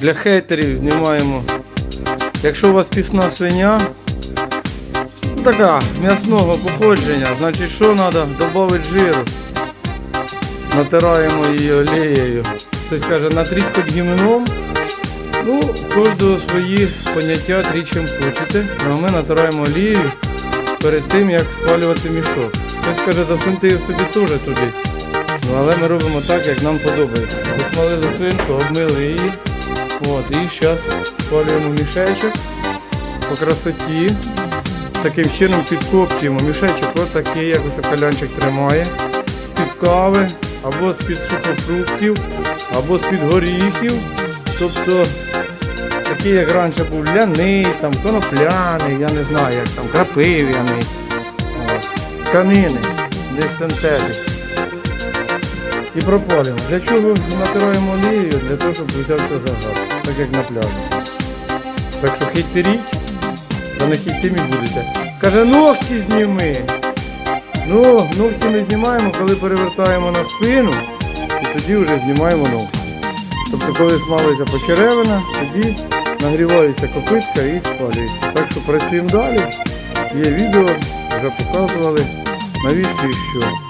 Для хейтерів знімаємо. Якщо у вас пісна свиня, така м'ясного походження, значить що треба? Додати жиру. Натираємо її олією. Хтось каже, натріть хоч гімном. Ну, кожного свої поняття тріть чим хочете. А ми натираємо олією перед тим, як спалювати мішок. Хтось каже, засуньте її собі теж туди. Ну, але ми робимо так, як нам подобається. Посмалили свинку, обмили її. От, і зараз спалюємо мішечок по красоті. Таким чином підкоптюємо. Мішечок ось такий, як ось калянчик тримає. З-під кави, або з-під сухофруктів, або з-під горіхів. Тобто такий, як раніше був ляний, там конопляний, я не знаю, як там крапив'яний. Тканини, десь синтетик. І пропалюємо. Для чого натираємо олією? Для того, щоб взявся загар, так як на пляжі. Так що хейтеріть, та не хейтимі будете. Каже, ногті зніми. Ну, ногті ми знімаємо, коли перевертаємо на спину, і тоді вже знімаємо ногті. Тобто, коли смалиться почеревина, тоді нагрівається копитка і спалюється. Так що працюємо далі. Є відео, вже показували, навіщо і що.